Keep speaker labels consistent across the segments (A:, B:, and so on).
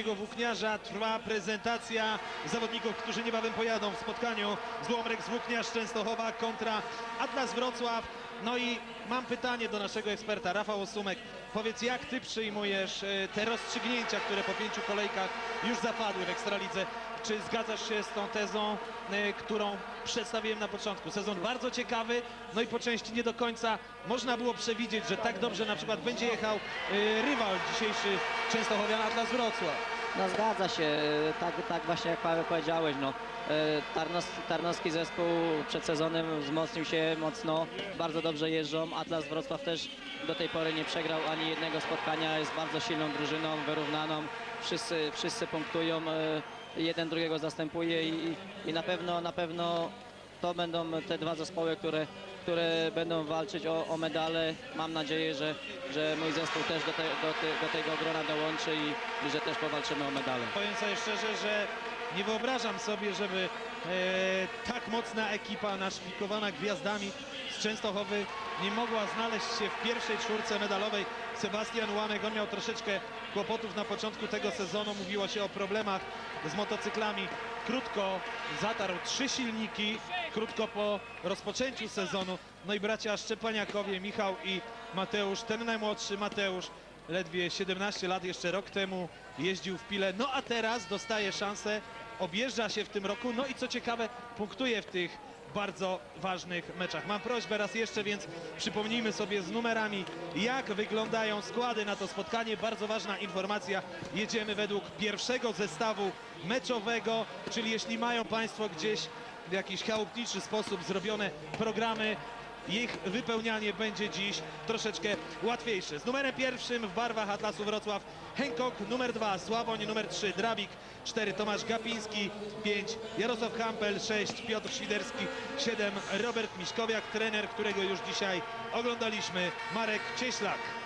A: Włókniarza trwa prezentacja zawodników, którzy niebawem pojadą w spotkaniu Złomrek z Włókniarz Częstochowa kontra Atlas Wrocław. No i mam pytanie do naszego eksperta, Rafał Osumek. Powiedz, jak ty przyjmujesz e, te rozstrzygnięcia, które po pięciu kolejkach już zapadły w Ekstralidze? Czy zgadzasz się z tą tezą, e, którą przedstawiłem na początku? Sezon bardzo ciekawy, no i po części nie do końca można było przewidzieć, że tak dobrze na przykład będzie jechał e, rywal dzisiejszy Częstochowian Atlas Wrocław.
B: No zgadza się, e, tak, tak właśnie jak Paweł powiedziałeś, no. e, Tarnowski zespół przed sezonem wzmocnił się mocno, bardzo dobrze jeżdżą, Atlas Wrocław też do tej pory nie przegrał ani jednego spotkania, jest bardzo silną drużyną, wyrównaną, wszyscy, wszyscy punktują, jeden drugiego zastępuje i, i na pewno, na pewno to będą te dwa zespoły, które, które będą walczyć o, o medale. Mam nadzieję, że, że mój zespół też do, te, do, te, do tego grona dołączy i, i że też powalczymy o medale.
A: Powiem sobie szczerze, że nie wyobrażam sobie, żeby e, tak mocna ekipa naszpikowana gwiazdami z Częstochowy nie mogła znaleźć się w pierwszej czwórce medalowej. Sebastian Łamek, on miał troszeczkę kłopotów na początku tego sezonu. Mówiło się o problemach z motocyklami. Krótko zatarł trzy silniki, krótko po rozpoczęciu sezonu. No i bracia Szczepaniakowie, Michał i Mateusz, ten najmłodszy Mateusz, ledwie 17 lat, jeszcze rok temu jeździł w Pile, no a teraz dostaje szansę, objeżdża się w tym roku, no i co ciekawe, punktuje w tych bardzo ważnych meczach. Mam prośbę raz jeszcze, więc przypomnijmy sobie z numerami, jak wyglądają składy na to spotkanie. Bardzo ważna informacja, jedziemy według pierwszego zestawu meczowego, czyli jeśli mają Państwo gdzieś w jakiś chałupniczy sposób zrobione programy, ich wypełnianie będzie dziś troszeczkę łatwiejsze. Z numerem pierwszym w barwach Atlasu Wrocław Henkok, numer 2 Sławoń, numer 3 Drabik, 4 Tomasz Gapiński, 5 Jarosław Hampel, 6 Piotr Świderski, 7 Robert Miśkowiak, trener, którego już dzisiaj oglądaliśmy, Marek Cieślak.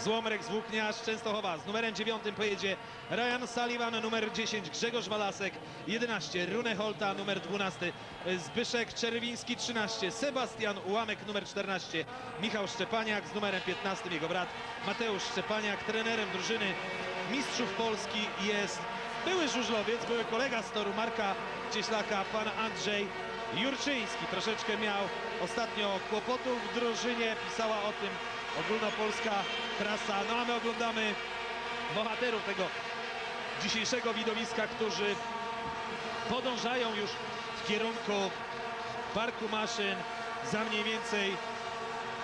A: Złomrek z Częstochowa. Z numerem 9 pojedzie Ryan Sullivan, numer 10 Grzegorz Walasek, 11 Rune Holta, numer 12 Zbyszek Czerwiński, 13 Sebastian Ułamek, numer 14 Michał Szczepaniak, z numerem 15 jego brat Mateusz Szczepaniak, trenerem drużyny Mistrzów Polski jest były żużlowiec, były kolega z toru Marka Cieślaka, pan Andrzej Jurczyński. Troszeczkę miał ostatnio kłopotów w drużynie, pisała o tym ogólnopolska prasa. No a my oglądamy bohaterów tego dzisiejszego widowiska, którzy podążają już w kierunku parku maszyn za mniej więcej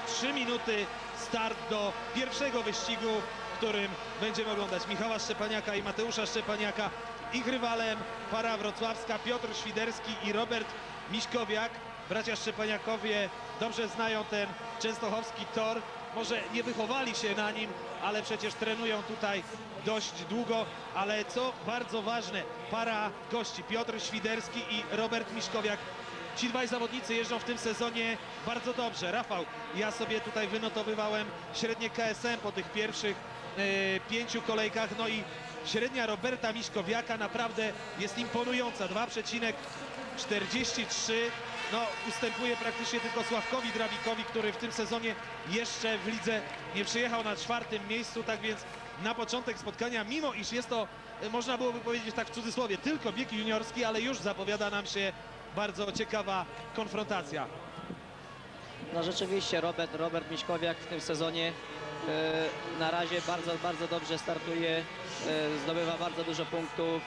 A: 3 minuty start do pierwszego wyścigu, w którym będziemy oglądać Michała Szczepaniaka i Mateusza Szczepaniaka. Ich rywalem para wrocławska Piotr Świderski i Robert Miśkowiak. Bracia Szczepaniakowie dobrze znają ten częstochowski tor. Może nie wychowali się na nim, ale przecież trenują tutaj dość długo. Ale co bardzo ważne, para gości Piotr Świderski i Robert Miśkowiak Ci dwaj zawodnicy jeżdżą w tym sezonie bardzo dobrze. Rafał, ja sobie tutaj wynotowywałem średnie KSM po tych pierwszych e, pięciu kolejkach, no i średnia Roberta Miśkowiaka naprawdę jest imponująca. 2,43 no ustępuje praktycznie tylko Sławkowi Drabikowi, który w tym sezonie jeszcze w lidze nie przyjechał na czwartym miejscu, tak więc na początek spotkania, mimo iż jest to, e, można byłoby powiedzieć tak w cudzysłowie, tylko bieg juniorski, ale już zapowiada nam się bardzo ciekawa konfrontacja.
B: No rzeczywiście Robert, Robert Miśkowiak w tym sezonie e, na razie bardzo, bardzo dobrze startuje, e, zdobywa bardzo dużo punktów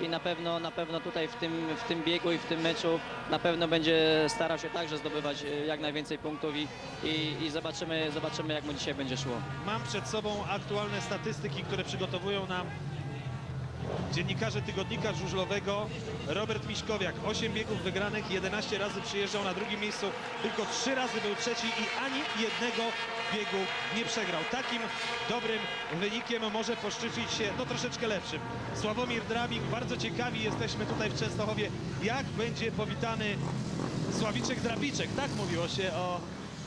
B: i na pewno, na pewno tutaj w tym, w tym biegu i w tym meczu na pewno będzie starał się także zdobywać e, jak najwięcej punktów i, i, i zobaczymy, zobaczymy jak mu dzisiaj będzie szło.
A: Mam przed sobą aktualne statystyki, które przygotowują nam dziennikarze tygodnika żużlowego. Robert Miśkowiak, 8 biegów wygranych, 11 razy przyjeżdżał na drugim miejscu, tylko 3 razy był trzeci i ani jednego biegu nie przegrał. Takim dobrym wynikiem może poszczycić się, no troszeczkę lepszym. Sławomir Drabik, bardzo ciekawi jesteśmy tutaj w Częstochowie, jak będzie powitany Sławiczek Drabiczek, tak mówiło się o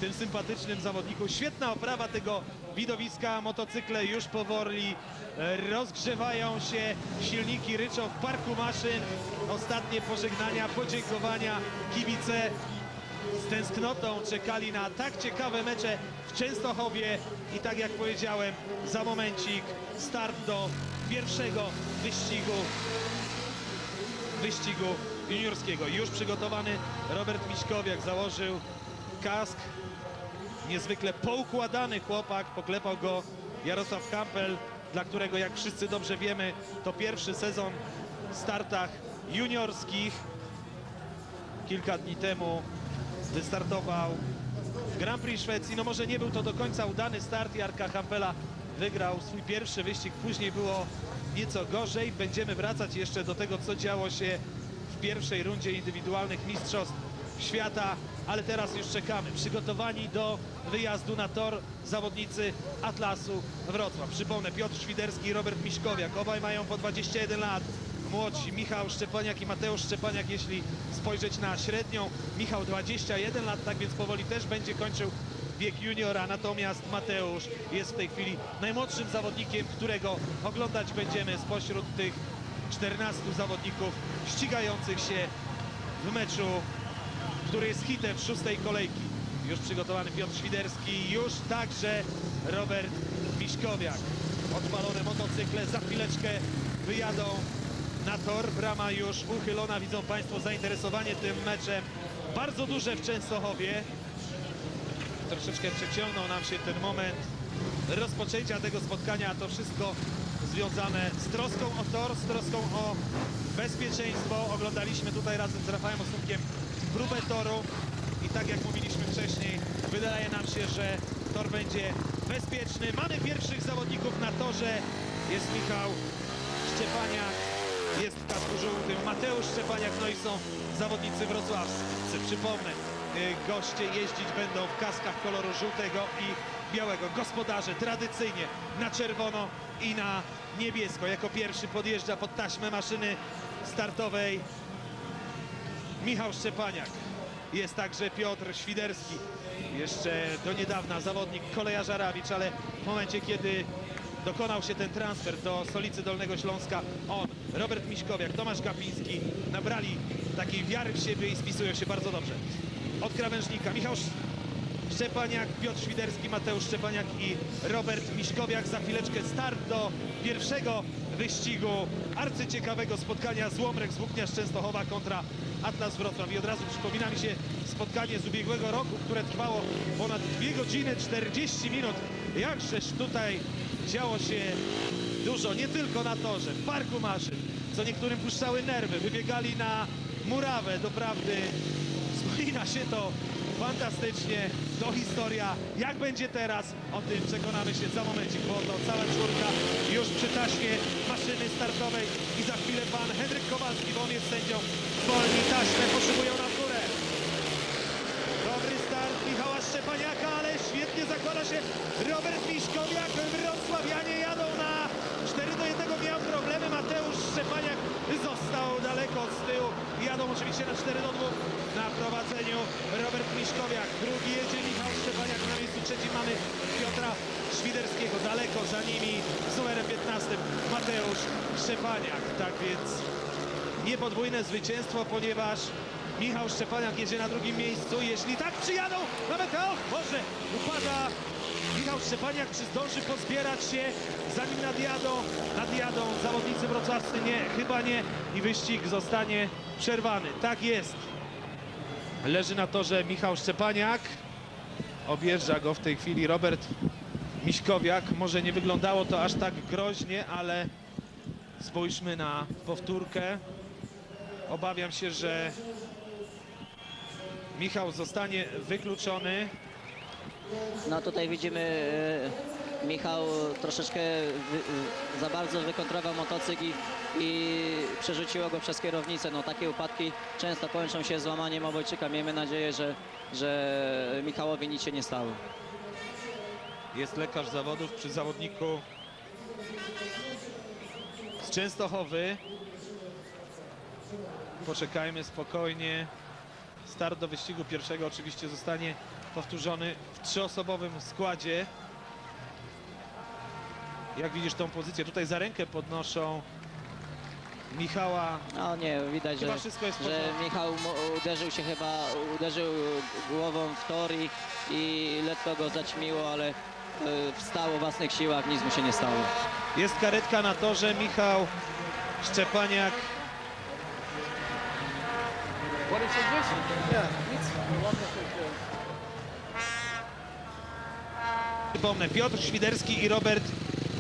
A: tym sympatycznym zawodniku. Świetna oprawa tego widowiska, motocykle już powoli e, rozgrzewają się, silniki ryczą w parku maszyn. Ostatnie pożegnania, podziękowania, kibice z tęsknotą czekali na tak ciekawe mecze w Częstochowie i tak jak powiedziałem, za momencik start do pierwszego wyścigu wyścigu juniorskiego. Już przygotowany Robert Miśkowiak założył kask. Niezwykle poukładany chłopak, poklepał go Jarosław Kampel, dla którego jak wszyscy dobrze wiemy to pierwszy sezon w startach juniorskich. Kilka dni temu wystartował w Grand Prix Szwecji. No może nie był to do końca udany start. Jarka Hampela wygrał swój pierwszy wyścig. Później było nieco gorzej. Będziemy wracać jeszcze do tego, co działo się w pierwszej rundzie indywidualnych mistrzostw świata. Ale teraz już czekamy. Przygotowani do wyjazdu na tor zawodnicy Atlasu Wrocław. Przypomnę, Piotr Świderski i Robert Miśkowiak. Obaj mają po 21 lat. Młodsi Michał Szczepaniak i Mateusz Szczepaniak, jeśli spojrzeć na średnią. Michał 21 lat, tak więc powoli też będzie kończył wiek juniora, natomiast Mateusz jest w tej chwili najmłodszym zawodnikiem, którego oglądać będziemy spośród tych 14 zawodników ścigających się w meczu, który jest hitem szóstej kolejki. Już przygotowany Piotr Świderski, już także Robert Miśkowiak. Odpalone motocykle za chwileczkę wyjadą na tor. Brama już uchylona. Widzą Państwo zainteresowanie tym meczem. Bardzo duże w Częstochowie. Troszeczkę przeciągnął nam się ten moment rozpoczęcia tego spotkania. a To wszystko związane z troską o tor, z troską o bezpieczeństwo. Oglądaliśmy tutaj razem z Rafałem Osunkiem próbę toru i tak jak mówiliśmy wcześniej, wydaje nam się, że tor będzie bezpieczny. Mamy pierwszych zawodników na torze. Jest Michał Szczepaniak, jest w kasku żółtym Mateusz Szczepaniak, no i są zawodnicy wrocławscy. Przypomnę, y, goście jeździć będą w kaskach koloru żółtego i białego. Gospodarze tradycyjnie na czerwono i na niebiesko. Jako pierwszy podjeżdża pod taśmę maszyny startowej Michał Szczepaniak. Jest także Piotr Świderski. Jeszcze do niedawna zawodnik kolejarza Żarawicz, ale w momencie, kiedy dokonał się ten transfer do stolicy Dolnego Śląska, on, Robert Miśkowiak, Tomasz Gapiński nabrali takiej wiary w siebie i spisują się bardzo dobrze. Od krawężnika Michał Sz- Szczepaniak, Piotr Świderski, Mateusz Szczepaniak i Robert Miśkowiak. Za chwileczkę start do pierwszego wyścigu arcyciekawego spotkania Złomrek z Włóknia Częstochowa kontra Atlas Wrocław. I od razu przypomina mi się spotkanie z ubiegłego roku, które trwało ponad 2 godziny 40 minut. Jakżeż tutaj działo się dużo, nie tylko na torze, w parku maszyn, co niektórym puszczały nerwy, wybiegali na murawę, doprawdy Wspomina się to fantastycznie, to historia. Jak będzie teraz, o tym przekonamy się za momencik, bo to cała czwórka już przy taśmie maszyny startowej. I za chwilę pan Henryk Kowalski, bo on jest sędzią, zwolni taśmę, poszybują na górę. Dobry start Szczepaniaka, ale świetnie zakłada się Robert Miszkowiak. Wrocławianie jadą na 4 do 1. Miał problemy. Mateusz Szczepaniak został daleko z tyłu. Jadą oczywiście na 4 do 2 na prowadzeniu Robert Miszkowiak. Drugi jedzie Michał Szczepaniak. Na miejscu trzecim mamy Piotra Świderskiego. Daleko za nimi z numerem 15 Mateusz Szczepaniak. Tak więc niepodwójne zwycięstwo, ponieważ Michał Szczepaniak jedzie na drugim miejscu. Jeśli tak przyjadą na metę, och Boże, upada Michał Szczepaniak. Czy zdąży pozbierać się zanim nadjadą? Nadjadą zawodnicy wrocławscy? Nie, chyba nie. I wyścig zostanie przerwany. Tak jest. Leży na torze Michał Szczepaniak. Objeżdża go w tej chwili Robert Miśkowiak. Może nie wyglądało to aż tak groźnie, ale spójrzmy na powtórkę. Obawiam się, że Michał zostanie wykluczony.
B: No tutaj widzimy e, Michał troszeczkę e, za bardzo wykontrował motocykl i, i przerzuciło go przez kierownicę. No takie upadki często kończą się złamaniem obojczyka. Miejmy nadzieję, że, że Michałowi nic się nie stało.
A: Jest lekarz zawodów przy zawodniku z Częstochowy. Poczekajmy spokojnie. Start do wyścigu pierwszego oczywiście zostanie powtórzony w trzyosobowym składzie. Jak widzisz tą pozycję, tutaj za rękę podnoszą Michała.
B: No nie, widać,
A: Chyba
B: że,
A: wszystko jest w
B: że
A: porządku.
B: Michał uderzył się chyba, uderzył głową w tor i, i lekko go zaćmiło, ale e, wstał o własnych siłach, nic mu się nie stało.
A: Jest karetka na torze, Michał Szczepaniak. Przypomnę, Piotr Świderski i Robert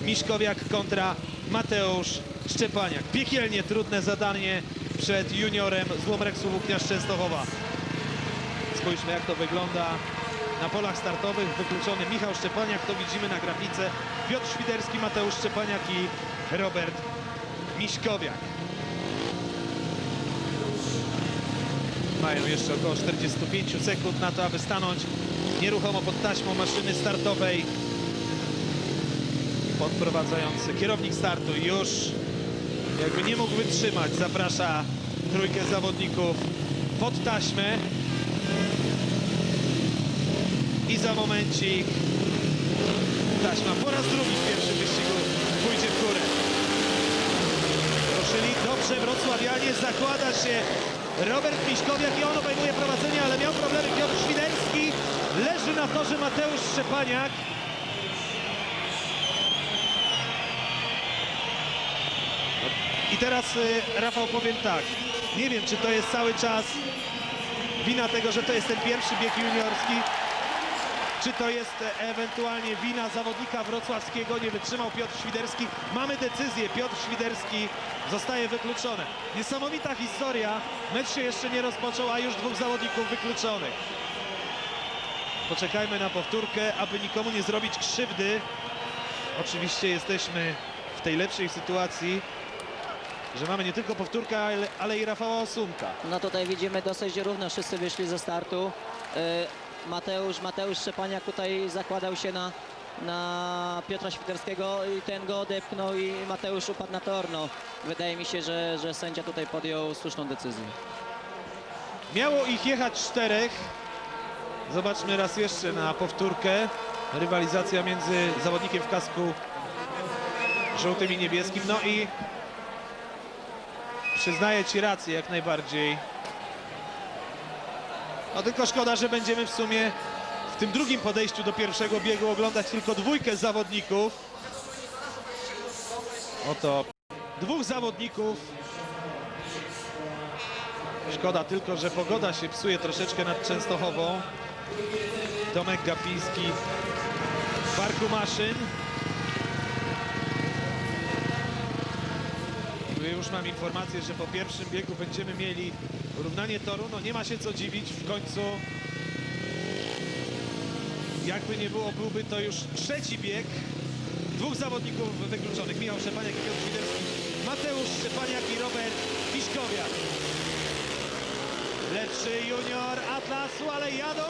A: Miszkowiak kontra Mateusz Szczepaniak. Piekielnie trudne zadanie przed juniorem z Łomreksu Włókniarz Częstochowa. Spójrzmy jak to wygląda na polach startowych. Wykluczony Michał Szczepaniak, to widzimy na grafice. Piotr Świderski, Mateusz Szczepaniak i Robert Miśkowiak. Mają jeszcze około 45 sekund na to, aby stanąć nieruchomo pod taśmą maszyny startowej. Podprowadzający kierownik startu już jakby nie mógł wytrzymać. Zaprasza trójkę zawodników pod taśmę. I za momencik taśma po raz drugi w pierwszym wyścigu pójdzie w górę. Ruszyli dobrze Wrocławianie, zakłada się Robert Miśkowiak i on obejmuje prowadzenie, ale miał problemy Piotr Świderski. Leży na torze Mateusz Szczepaniak. I teraz y, Rafał powiem tak, nie wiem czy to jest cały czas wina tego, że to jest ten pierwszy bieg juniorski, czy to jest e, ewentualnie wina zawodnika wrocławskiego, nie wytrzymał Piotr Świderski. Mamy decyzję, Piotr Świderski zostaje wykluczony. Niesamowita historia, mecz się jeszcze nie rozpoczął, a już dwóch zawodników wykluczonych. Poczekajmy na powtórkę, aby nikomu nie zrobić krzywdy. Oczywiście jesteśmy w tej lepszej sytuacji, że mamy nie tylko powtórkę, ale, ale i Rafała Osumka.
B: No tutaj widzimy dosyć równo, wszyscy wyszli ze startu. Y, Mateusz, Mateusz Szczepaniak tutaj zakładał się na, na Piotra Świderskiego i ten go odepchnął i Mateusz upadł na tor. No, wydaje mi się, że, że sędzia tutaj podjął słuszną decyzję.
A: Miało ich jechać czterech. Zobaczmy raz jeszcze na powtórkę. Rywalizacja między zawodnikiem w kasku żółtym i niebieskim. No i przyznaję Ci rację jak najbardziej. No tylko szkoda, że będziemy w sumie w tym drugim podejściu do pierwszego biegu oglądać tylko dwójkę zawodników. Oto dwóch zawodników Szkoda tylko, że pogoda się psuje troszeczkę nad Częstochową. Tomek Gapiński w parku maszyn. Tu już mam informację, że po pierwszym biegu będziemy mieli równanie toru. No nie ma się co dziwić, w końcu jakby nie było, byłby to już trzeci bieg. Dwóch zawodników wykluczonych, Michał Szczepaniak i Piotr Świderski, Mateusz Szczepaniak i Robert Piszkowiak. Lepszy junior Atlasu, ale jadą.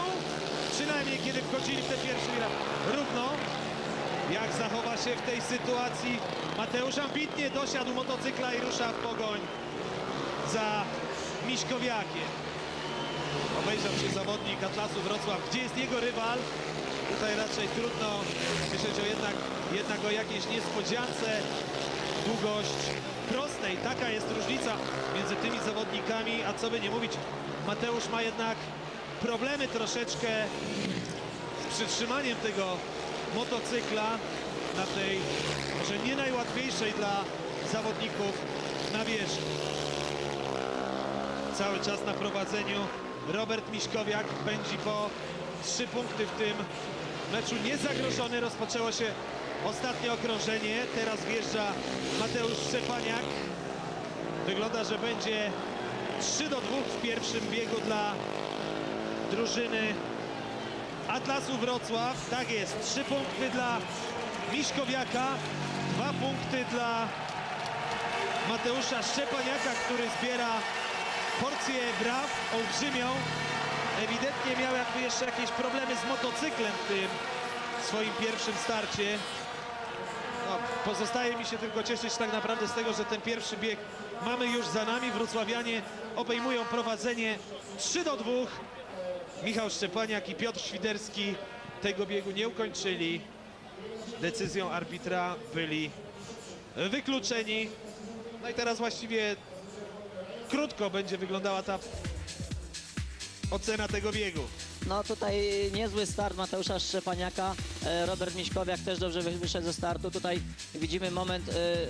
A: Przynajmniej kiedy wchodzili w ten pierwszy rap. Równo. Jak zachowa się w tej sytuacji Mateusz ambitnie dosiadł motocykla i rusza w pogoń za Miśkowiakiem. Obejrzał się zawodnik Atlasu Wrocław. Gdzie jest jego rywal? Tutaj raczej trudno myśleć o jednak, jednak o jakiejś niespodziance. Długość prostej. Taka jest różnica między tymi zawodnikami, a co by nie mówić, Mateusz ma jednak problemy troszeczkę z przytrzymaniem tego motocykla na tej może nie najłatwiejszej dla zawodników nawierzchni. Cały czas na prowadzeniu Robert Miśkowiak pędzi po trzy punkty w tym meczu niezagrożony. Rozpoczęło się ostatnie okrążenie. Teraz wjeżdża Mateusz Szczepaniak. Wygląda, że będzie 3 do 2 w pierwszym biegu dla drużyny Atlasu Wrocław. Tak jest, 3 punkty dla Miszkowiaka, 2 punkty dla Mateusza Szczepaniaka, który zbiera porcję braw olbrzymią. Ewidentnie miał jakby jeszcze jakieś problemy z motocyklem w tym swoim pierwszym starcie. Pozostaje mi się tylko cieszyć tak naprawdę z tego, że ten pierwszy bieg mamy już za nami. Wrocławianie obejmują prowadzenie 3 do 2. Michał Szczepaniak i Piotr Świderski tego biegu nie ukończyli. Decyzją arbitra byli wykluczeni. No i teraz właściwie krótko będzie wyglądała ta ocena tego biegu.
B: No tutaj niezły start Mateusza Szczepaniaka. E, Robert Miśkowiak też dobrze wy- wyszedł ze startu. Tutaj widzimy moment, e, e,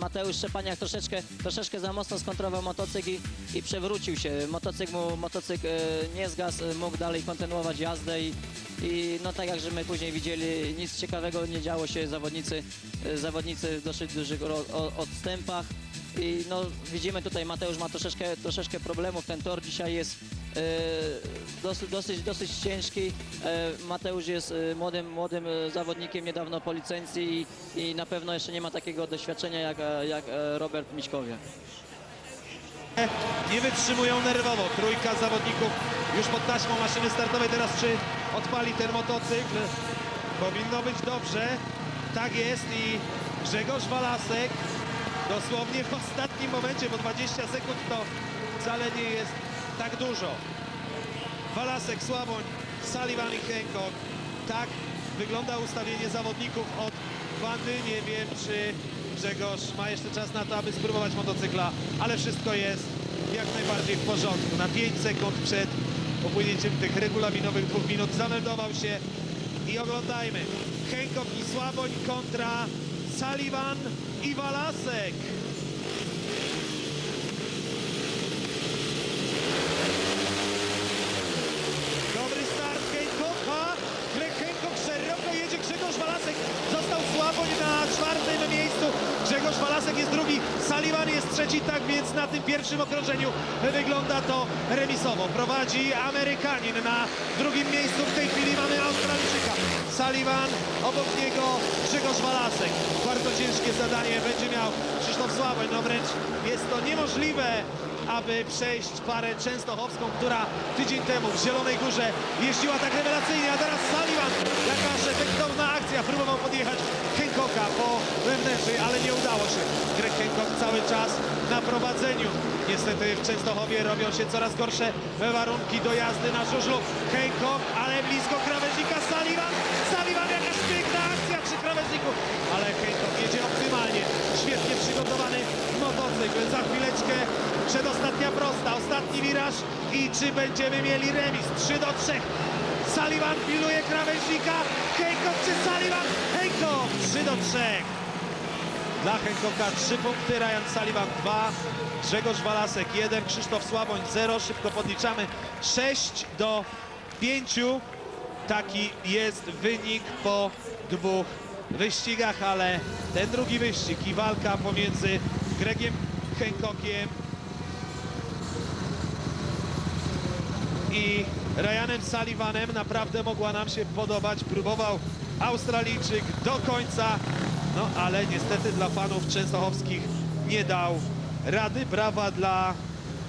B: Mateusz Szczepaniak troszeczkę, troszeczkę za mocno skontrował motocykl i, i przewrócił się. Motocykl, mu, motocykl nie zgasł, mógł dalej kontynuować jazdę i, i no tak jak żeśmy później widzieli, nic ciekawego nie działo się. Zawodnicy, zawodnicy w dosyć dużych odstępach. I no, widzimy tutaj Mateusz ma troszeczkę, troszeczkę problemów. Ten tor dzisiaj jest dosyć, dosyć, dosyć ciężki. E, Mateusz jest e, młodym, młodym e, zawodnikiem niedawno po licencji i, i na pewno jeszcze nie ma takiego doświadczenia jak, e, jak e, Robert Miśkowiak.
A: nie wytrzymują nerwowo. Trójka zawodników już pod taśmą maszyny startowej. Teraz czy odpali ten motocykl? Powinno być dobrze. Tak jest i Grzegorz Walasek dosłownie w ostatnim momencie, bo 20 sekund to wcale nie jest tak dużo. Walasek, Sławoń, Sullivan i Hancock. Tak wygląda ustawienie zawodników od bandy. Nie wiem, czy Grzegorz ma jeszcze czas na to, aby spróbować motocykla, ale wszystko jest jak najbardziej w porządku. Na 5 sekund przed upłynięciem tych regulaminowych dwóch minut zameldował się i oglądajmy. Hancock i Sławoń kontra Sullivan i Walasek. Dobry start Hancocka. Greg Hancock szeroko jedzie. Grzegorz Walasek został Sławoń na czwartym miejscu. Grzegorz Walasek jest drugi. Sullivan jest trzeci. Tak więc na tym pierwszym okrążeniu wygląda to remisowo. Prowadzi Amerykanin na drugim miejscu. W tej chwili mamy Australijczyka. Sullivan, obok niego Grzegorz Walasek. Bardzo ciężkie zadanie będzie miał Krzysztof Sławoń. No wręcz jest to niemożliwe aby przejść parę częstochowską, która tydzień temu w Zielonej Górze jeździła tak rewelacyjnie, a teraz Sullivan, jakaż efektowna akcja, próbował podjechać Po wewnętrznej, ale nie udało się. Greg Hancock cały czas na prowadzeniu. Niestety w Częstochowie robią się coraz gorsze warunki do jazdy na żużlu. Hancock, ale blisko krawężnika Sullivan. Sullivan, jakaż piękna akcja przy krawężniku, ale Hancock jedzie optymalnie. Świetnie przygotowany motocykl. Za chwileczkę przedostatnia prosta, ostatni wiraż i czy będziemy mieli remis? 3 do 3. Sullivan pilnuje krawężnika. Hancock czy Sullivan? Hancock 3 do 3. Dla Hancocka 3 punkty, Ryan Sullivan 2, Grzegorz Walasek 1, Krzysztof Sławoń 0. Szybko podliczamy 6 do 5. Taki jest wynik po dwóch wyścigach, ale ten drugi wyścig i walka pomiędzy Gregiem Hancockiem i Ryanem Sullivanem naprawdę mogła nam się podobać. Próbował Australijczyk do końca, no ale niestety dla fanów częstochowskich nie dał rady. Brawa dla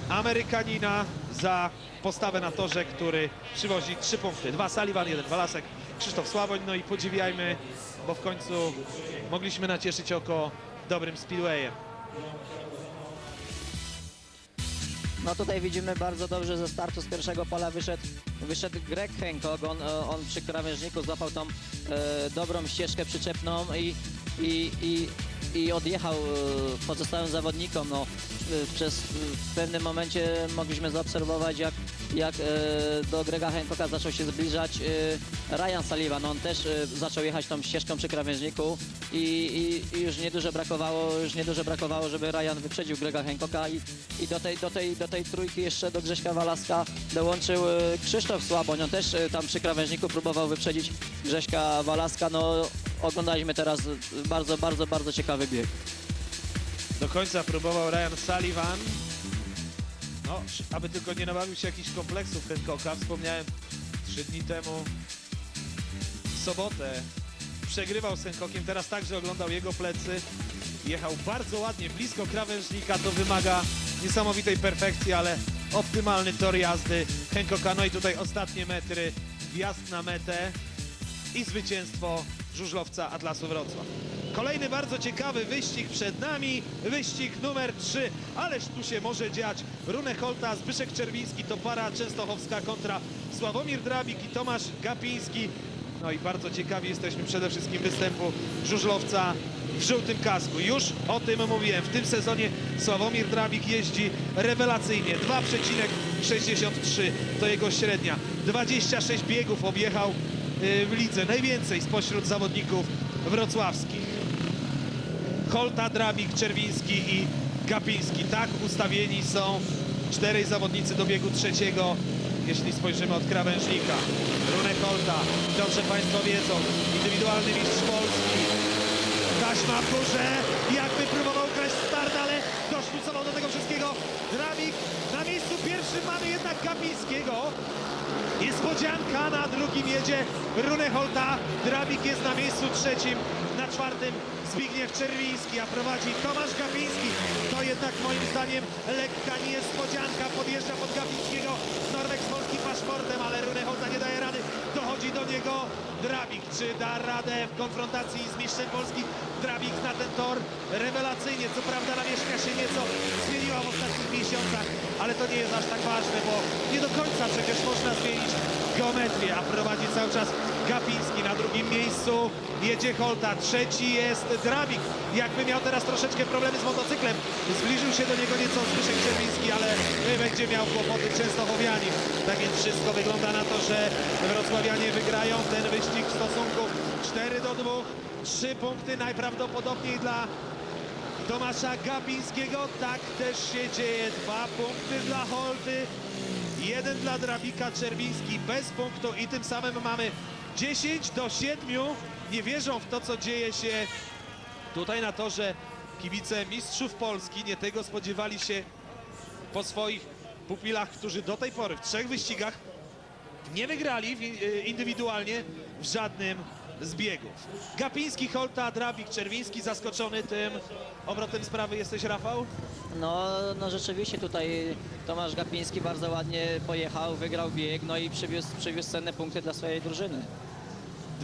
A: Amerykanina za postawę na torze, który przywozi trzy punkty. Dwa Sullivan, jeden Walasek, Krzysztof Sławoń. No i podziwiajmy, bo w końcu mogliśmy nacieszyć oko dobrym speedwayem.
B: No tutaj widzimy bardzo dobrze ze startu z pierwszego pola wyszedł, wyszedł Greg Hancock. On, e, on przy krawężniku złapał tą e, dobrą ścieżkę przyczepną i, i, i, i odjechał e, pozostałym zawodnikom. No, e, przez, w pewnym momencie mogliśmy zaobserwować jak, jak e, do Grega Hancocka zaczął się zbliżać e, Ryan Sullivan. On też e, zaczął jechać tą ścieżką przy krawężniku i, i, i już niedużo brakowało, już niedużo brakowało, żeby Ryan wyprzedził Grega Hancocka i, i do, tej, do, tej, do tej trójki jeszcze do Grześka Walaska dołączył Krzysztof Słaboń. On też tam przy krawężniku próbował wyprzedzić Grześka Walaska. No oglądaliśmy teraz bardzo, bardzo, bardzo ciekawy bieg.
A: Do końca próbował Ryan Sullivan. No, aby tylko nie nabawił się jakichś kompleksów Hancocka. Wspomniałem trzy dni temu w sobotę przegrywał z Hancockiem, teraz także oglądał jego plecy. Jechał bardzo ładnie, blisko krawężnika, to wymaga niesamowitej perfekcji, ale optymalny tor jazdy Hancocka. No i tutaj ostatnie metry, wjazd na metę i zwycięstwo żużlowca Atlasu Wrocław. Kolejny bardzo ciekawy wyścig przed nami, wyścig numer 3, ależ tu się może dziać. Runę Holta, Zbyszek Czerwiński to para częstochowska kontra Sławomir Drabik i Tomasz Gapiński. No i bardzo ciekawi jesteśmy przede wszystkim występu żużlowca w żółtym kasku. Już o tym mówiłem. W tym sezonie Sławomir Drabik jeździ rewelacyjnie. 2,5 63 to jego średnia. 26 biegów objechał y, w lidze, najwięcej spośród zawodników wrocławskich. Holta, Drabik, Czerwiński i Gapiński. Tak ustawieni są czterej zawodnicy do biegu trzeciego, jeśli spojrzymy od krawężnika. Runek Holta, dobrze Państwo wiedzą, indywidualny mistrz Polski. Taśma w górze, jakby próbował kraść start, ale doszlucował do tego wszystkiego. Drabik na miejscu pierwszym mamy jednak Gapińskiego. Niespodzianka na drugim jedzie Runeholta. Drabik jest na miejscu trzecim, na czwartym Zbigniew Czerwiński, a prowadzi Tomasz Gapiński. To jednak moim zdaniem lekka niespodzianka. Podjeżdża pod Gapińskiego Norweg z polskim paszportem, ale Runeholta nie daje rady. Dochodzi do niego Drabik. Czy da radę w konfrontacji z mistrzem Polski? Drabik na ten tor rewelacyjnie. Co prawda nawierzchnia się nieco zmieniła w ostatnich miesiącach, ale to nie jest aż tak ważne, bo nie do końca przecież można zmienić geometrię, a prowadzi cały czas Gapiński na drugim miejscu. Jedzie Holta, trzeci jest Drabik. Jakby miał teraz troszeczkę problemy z motocyklem, zbliżył się do niego nieco Zbyszek Czerwiński, ale będzie miał kłopoty Częstochowianin. Tak więc wszystko wygląda na to, że wrocławianie wygrają ten wyścig w stosunku 4 do 2. Trzy punkty najprawdopodobniej dla Tomasza Gapińskiego. Tak też się dzieje. Dwa punkty dla Holty. Jeden dla Drabika Czerwiński bez punktu i tym samym mamy 10 do 7. Nie wierzą w to, co dzieje się tutaj na torze kibice mistrzów Polski. Nie tego spodziewali się po swoich pupilach, którzy do tej pory w trzech wyścigach nie wygrali y, indywidualnie w żadnym z biegów. Gapiński, Holta, Drabik, Czerwiński zaskoczony tym obrotem sprawy jesteś Rafał?
B: No, no rzeczywiście tutaj Tomasz Gapiński bardzo ładnie pojechał, wygrał bieg, no i przywiózł, przywiózł cenne punkty dla swojej drużyny.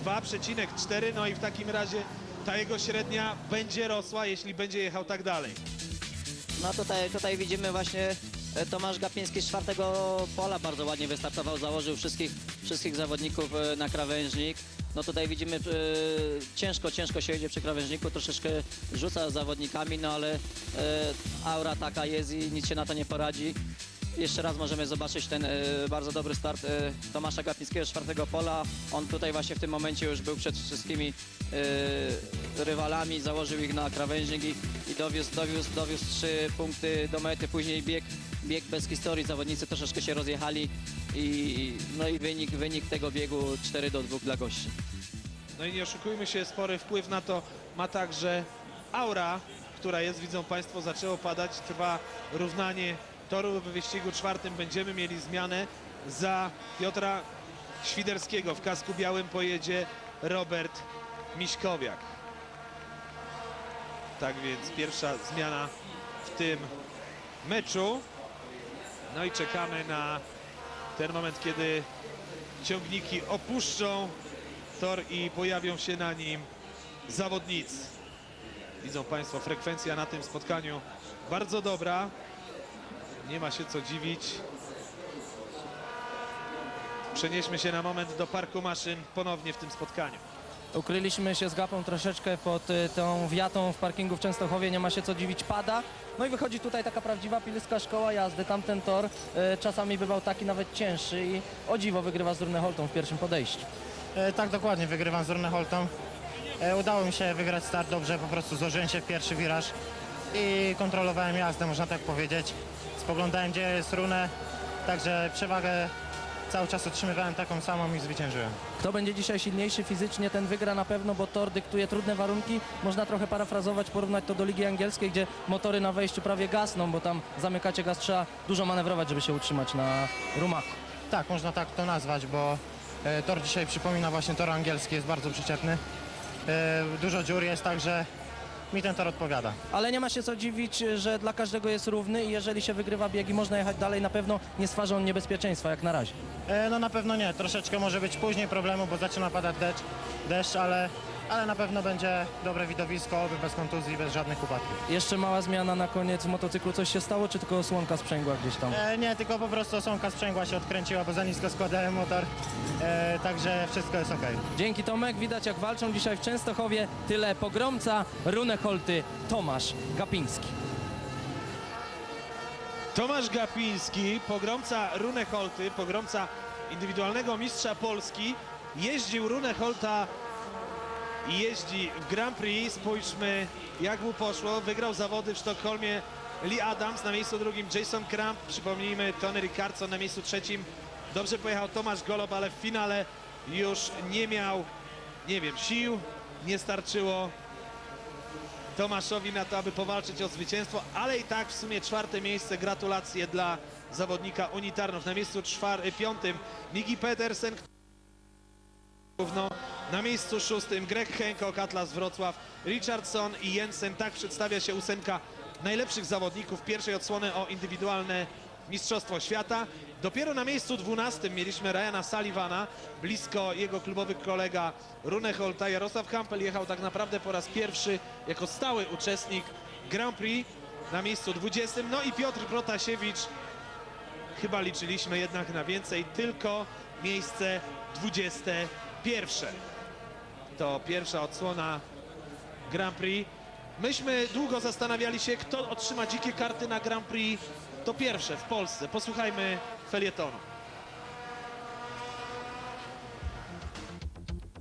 A: 2,4, no i w takim razie ta jego średnia będzie rosła, jeśli będzie jechał tak dalej.
B: No tutaj, tutaj widzimy właśnie e, Tomasz Gapiński z czwartego pola bardzo ładnie wystartował, założył wszystkich, wszystkich zawodników e, na krawężnik. No tutaj widzimy e, ciężko, ciężko się jedzie przy krawężniku, troszeczkę rzuca zawodnikami, no ale e, aura taka jest i nic się na to nie poradzi. Jeszcze raz możemy zobaczyć ten e, bardzo dobry start e, Tomasza Gapińskiego z czwartego pola. On tutaj właśnie w tym momencie już był przed wszystkimi e, rywalami, założył ich na krawężnik i, i dowiózł, dowiózł, dowiózł trzy punkty do mety. Później bieg, bieg bez historii, zawodnicy troszeczkę się rozjechali i, no i wynik, wynik tego biegu 4 do 2 dla gości.
A: No i nie oszukujmy się, spory wpływ na to ma także aura, która jest, widzą Państwo, zaczęło padać. Trwa równanie toru w wyścigu czwartym. Będziemy mieli zmianę za Piotra Świderskiego. W kasku białym pojedzie Robert Miśkowiak. Tak więc pierwsza zmiana w tym meczu. No i czekamy na ten moment, kiedy ciągniki opuszczą tor i pojawią się na nim zawodnicy. Widzą Państwo, frekwencja na tym spotkaniu bardzo dobra. Nie ma się co dziwić. Przenieśmy się na moment do parku maszyn ponownie w tym spotkaniu.
C: Ukryliśmy się z gapą troszeczkę pod y, tą wiatą w parkingu w Częstochowie, nie ma się co dziwić, pada. No i wychodzi tutaj taka prawdziwa pilska szkoła jazdy. Tamten tor y, czasami bywał taki nawet cięższy i o dziwo wygrywa z Runeholtą w pierwszym podejściu.
D: E, tak, dokładnie, wygrywam z Runeholtą. E, udało mi się wygrać start dobrze, po prostu złożyłem się w pierwszy wiraż i kontrolowałem jazdę, można tak powiedzieć. Spoglądałem, gdzie jest Rune, także przewagę cały czas utrzymywałem taką samą i zwyciężyłem.
C: Kto będzie dzisiaj silniejszy fizycznie, ten wygra na pewno, bo tor dyktuje trudne warunki. Można trochę parafrazować, porównać to do Ligi Angielskiej, gdzie motory na wejściu prawie gasną, bo tam zamykacie gaz, trzeba dużo manewrować, żeby się utrzymać na rumachu.
D: Tak, można tak to nazwać, bo e, tor dzisiaj przypomina właśnie tor angielski, jest bardzo przyczepny. E, dużo dziur jest, także mi ten tor odpowiada.
C: Ale nie ma się co dziwić, że dla każdego jest równy i jeżeli się wygrywa biegi, można jechać dalej, na pewno nie stwarza on niebezpieczeństwa jak na razie.
D: E, No na pewno nie, troszeczkę może być później problemu, bo zaczyna padać deszcz, deszcz ale, ale na pewno będzie dobre widowisko, oby bez kontuzji, bez żadnych upadków.
C: Jeszcze mała zmiana na koniec w motocyklu. Coś się stało, czy tylko osłonka sprzęgła gdzieś tam?
D: E, nie, tylko po prostu osłonka sprzęgła się odkręciła, bo za nisko składałem motor, e, także wszystko jest ok.
C: Dzięki Tomek, widać jak walczą dzisiaj w Częstochowie. Tyle pogromca Runeholty Tomasz Gapiński.
A: Tomasz Gapiński, pogromca Rune Holty, pogromca indywidualnego mistrza Polski, jeździł Rune Holta i jeździ w Grand Prix. Spójrzmy, jak mu poszło. Wygrał zawody w Sztokholmie Lee Adams na miejscu drugim, Jason Kramp, przypomnijmy, Tony Ricardson na miejscu trzecim. Dobrze pojechał Tomasz Golob, ale w finale już nie miał, nie wiem, sił, nie starczyło Tomaszowi na to, aby powalczyć o zwycięstwo, ale i tak w sumie czwarte miejsce. Gratulacje dla zawodnika Unitarnów. Na miejscu czwar- piątym Migi Pedersen. Równo na miejscu szóstym Greg Hancock, Atlas Wrocław, Richardson i Jensen. Tak przedstawia się ósemka najlepszych zawodników pierwszej odsłony o indywidualne Mistrzostwo Świata. Dopiero na miejscu dwunastym mieliśmy Ryana Sullivana, blisko jego klubowy kolega Rune Holta. Jarosław Kampel jechał tak naprawdę po raz pierwszy jako stały uczestnik Grand Prix na miejscu 20. No i Piotr Protasiewicz chyba liczyliśmy jednak na więcej, tylko miejsce 21. To pierwsza odsłona Grand Prix. Myśmy długo zastanawiali się, kto otrzyma dzikie karty na Grand Prix. To pierwsze w Polsce. Posłuchajmy felietonu.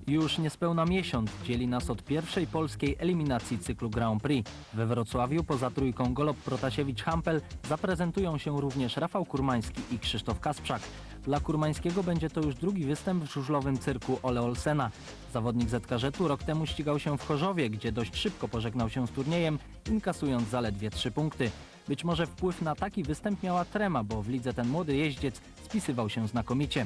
C: Już niespełna miesiąc dzieli nas od pierwszej polskiej eliminacji cyklu Grand Prix. We Wrocławiu poza trójką Golob Protasiewicz-Hampel zaprezentują się również Rafał Kurmański i Krzysztof Kasprzak. Dla Kurmańskiego będzie to już drugi występ w żużlowym cyrku Ole Olsena. Zawodnik ZKŻ-u rok temu ścigał się w Chorzowie, gdzie dość szybko pożegnał się z turniejem, inkasując zaledwie trzy punkty. Być może wpływ na taki występ miała trema, bo w lidze ten młody jeździec spisywał się znakomicie.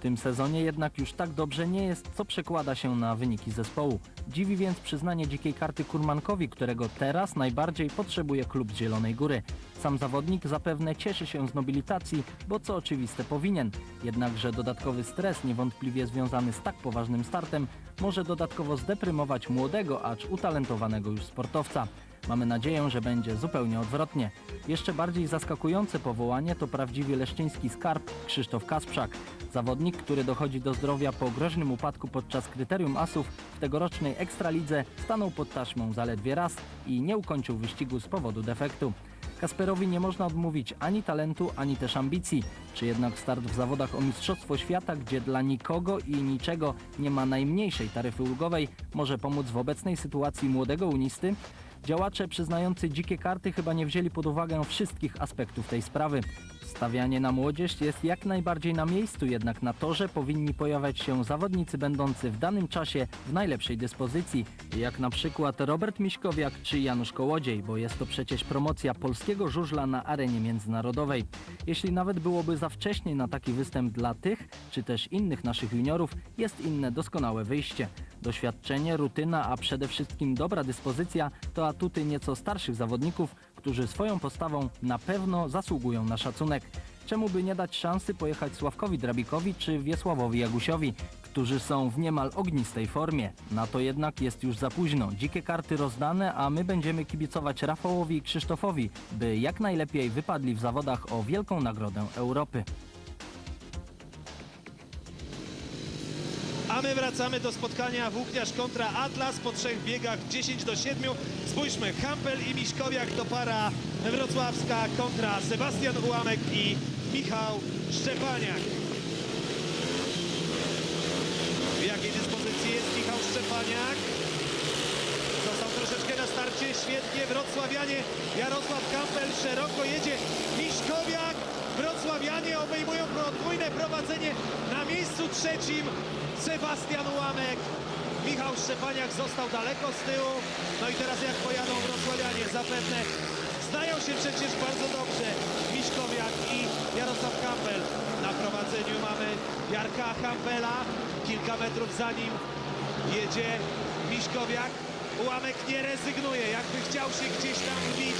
C: Tym sezonie jednak już tak dobrze nie jest, co przekłada się na wyniki zespołu. Dziwi więc przyznanie dzikiej karty Kurmankowi, którego teraz najbardziej potrzebuje klub z Zielonej Góry. Sam zawodnik zapewne cieszy się z nobilitacji, bo co oczywiste powinien. Jednakże dodatkowy stres, niewątpliwie związany z tak poważnym startem, może dodatkowo zdeprymować młodego, acz utalentowanego już sportowca. Mamy nadzieję, że będzie zupełnie odwrotnie. Jeszcze bardziej zaskakujące powołanie to prawdziwie leszczyński skarb Krzysztof Kasprzak. Zawodnik, który dochodzi do zdrowia po groźnym upadku podczas kryterium asów w tegorocznej Ekstralidze stanął pod taśmą zaledwie raz i nie ukończył wyścigu z powodu defektu. Kasperowi nie można odmówić ani talentu, ani też ambicji. Czy jednak start w zawodach o Mistrzostwo Świata, gdzie dla nikogo i niczego nie ma najmniejszej taryfy ulgowej, może pomóc w obecnej sytuacji młodego unisty? Działacze przyznający dzikie karty chyba nie wzięli pod uwagę wszystkich aspektów tej sprawy. Stawianie na młodzież jest jak najbardziej na miejscu, jednak na torze powinni pojawiać się zawodnicy będący w danym czasie w najlepszej dyspozycji, jak na przykład Robert Miśkowiak czy Janusz Kołodziej, bo jest to przecież promocja polskiego żużla na arenie międzynarodowej. Jeśli nawet byłoby za wcześnie na taki występ dla tych, czy też innych naszych juniorów, jest inne doskonałe wyjście. Doświadczenie, rutyna, a przede wszystkim dobra dyspozycja to atuty nieco starszych zawodników, którzy swoją postawą na pewno zasługują na szacunek. Czemu by nie dać szansy pojechać Sławkowi Drabikowi czy Wiesławowi Jagusiowi, którzy są w niemal ognistej formie? Na to jednak jest już za późno. Dzikie karty rozdane, a my będziemy kibicować Rafałowi i Krzysztofowi, by jak najlepiej wypadli w zawodach o Wielką Nagrodę Europy.
A: A my wracamy do spotkania Włókniarz kontra Atlas po trzech biegach 10 do 7. Spójrzmy, Hampel i Miśkowiak to para wrocławska kontra Sebastian Ułamek i Michał Szczepaniak. W jakiej dyspozycji jest Michał Szczepaniak? Został troszeczkę na starcie, świetnie, wrocławianie, Jarosław Kampel szeroko jedzie, Miśkowiak, wrocławianie obejmują podwójne prowadzenie na miejscu trzecim, Sebastian Ułamek, Michał Szczepaniak został daleko z tyłu, no i teraz jak pojadą wrocławianie, zapewne znają się przecież bardzo dobrze, Miśkowiak i Jarosław Kampel. Na prowadzeniu mamy Jarka Kampela, kilka metrów za nim jedzie Miśkowiak. Ułamek nie rezygnuje, jakby chciał się gdzieś tam wbić